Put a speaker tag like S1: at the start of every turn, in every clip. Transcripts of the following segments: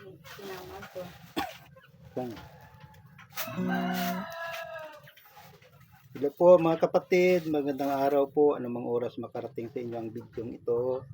S1: Sinama ko.
S2: Lang. Hello po mga kapatid, magandang araw po. Anumang oras makarating sa inyo ang video ito.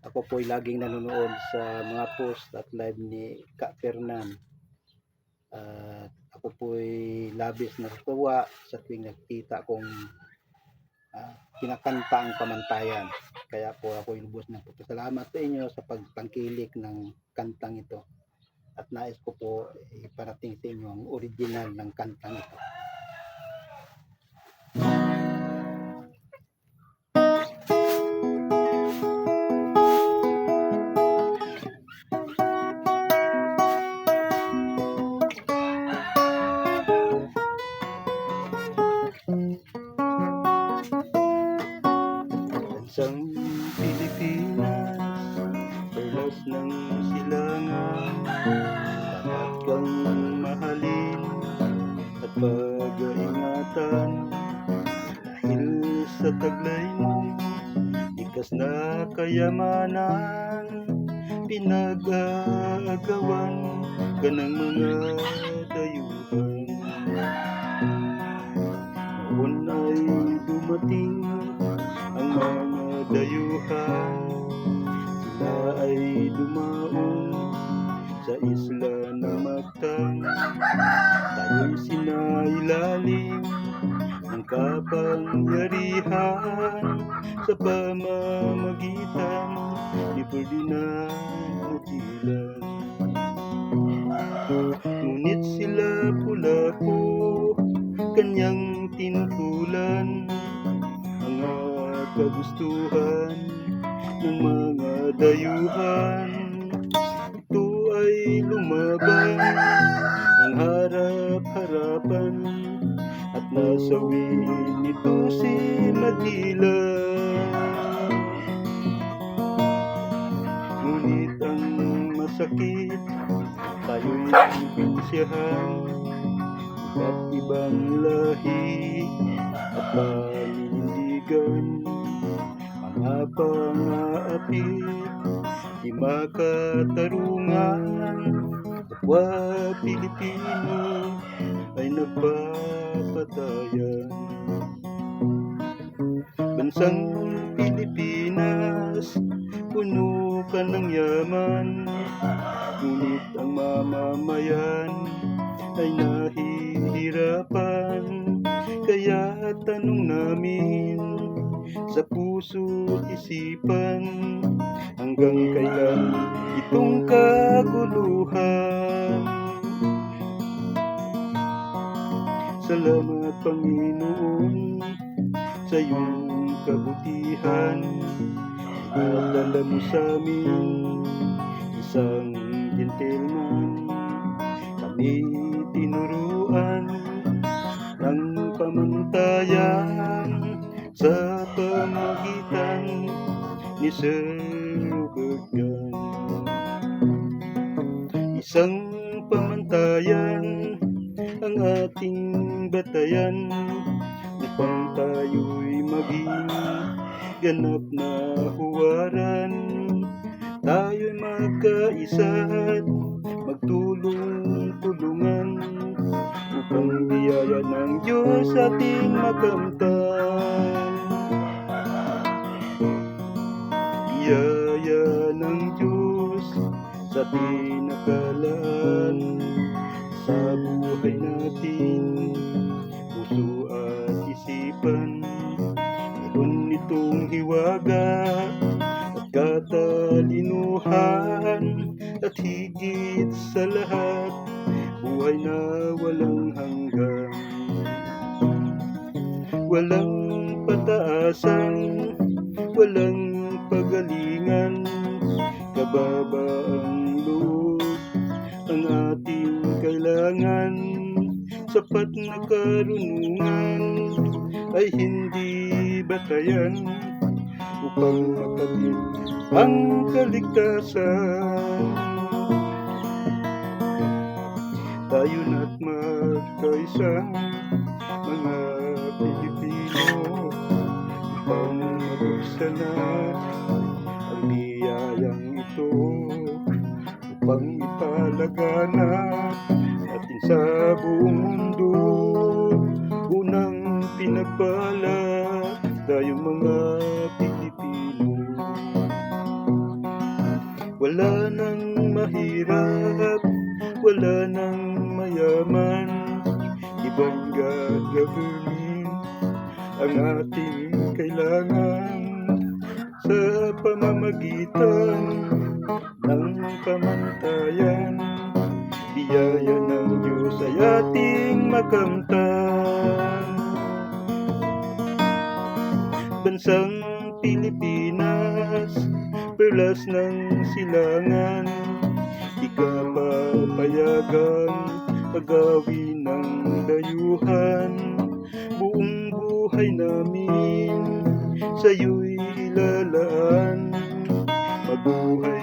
S2: Ako po ay laging nanonood sa mga post at live ni Ka Fernan. At ako po ay labis na natuwa sa tuwing nakita kong ah, kinakanta ang pamantayan. Kaya po ako ay lubos ng salamat sa inyo sa pagtangkilik ng kantang ito at nais ko po iparating sa inyo ang original ng kantang ito. Bansang sa taglay. Mo, likas na kayamanan, pinag-aagawan ka ng mga dayuhan. Noon ay dumating ang mga dayuhan. Sila ay dumaon sa isla na magtang Tayo'y sinailalim kapangyarihan. Sa pamamagitan ni Ferdinand Magellan Ngunit sila pula po kanyang tinutulan mga kagustuhan ng mga dayuhan. Ito ay lumaban. Ng harap-harapan nasawi nito si Madila. Ngunit ang masakit, tayo'y pinsyahan iba't ibang lahi at panindigan. Mga pangaapit di makatarungan kapwa Pilipino ay nagpapatayan bansang Pilipinas puno ka ng yaman. Ngunit ang mamamayan ay nahihirapan. Kaya tanong namin sa puso at isipan Hanggang kailan itong kaguluhan? Salamat Panginoon sa iyong kabutihan. Inalala mo sa amin isang gentleman kami tinuruan ng pamantayan Sir Bergan. Isang pamantayan ang ating batayan upang tayo'y maging ganap na huwaran. Tayo'y magkaisa't magtulong-tulungan upang biyaya ng Diyos ating makamtan. Biyaya ng Diyos sa tinakalaan sa buhay natin, puso at isipan. Meron itong hiwaga at katalinuhan at higit sa lahat, buhay na walang hanggan. Walang pataasan, walang pagalingan, kababaang loob ang ating kailangan. Sapat na karunungan ay hindi batayan upang makatil ang kaligtasan. Tayo na't magkaisa, mga Pilipino, upang mabuksan na ang biyayang ito upang ipalaganap natin sa buong mundo. Unang pinagpala tayong mga Pilipino. Wala nang mahirap, wala nang mayaman, ibang gagawin ang ating kailangan sa pamamagitan ng pamantayan. Biyaya ng Diyos ay ating makamtan. Bansang Pilipinas, perlas ng silangan, di ka papayagang agawin ng dayuhan. Buong buhay namin sa'yo'y ilalaan. Mabuhay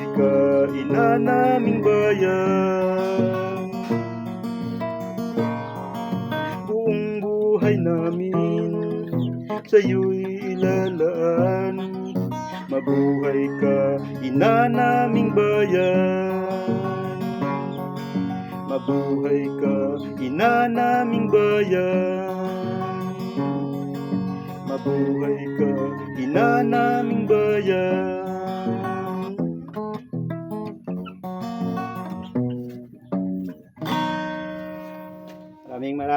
S2: ina naming bayan. Buong buhay namin sa'yo'y ilalaan. Mabuhay ka, ina naming bayan. Mabuhay ka, ina naming bayan. Mabuhay ka, ina naming bayan.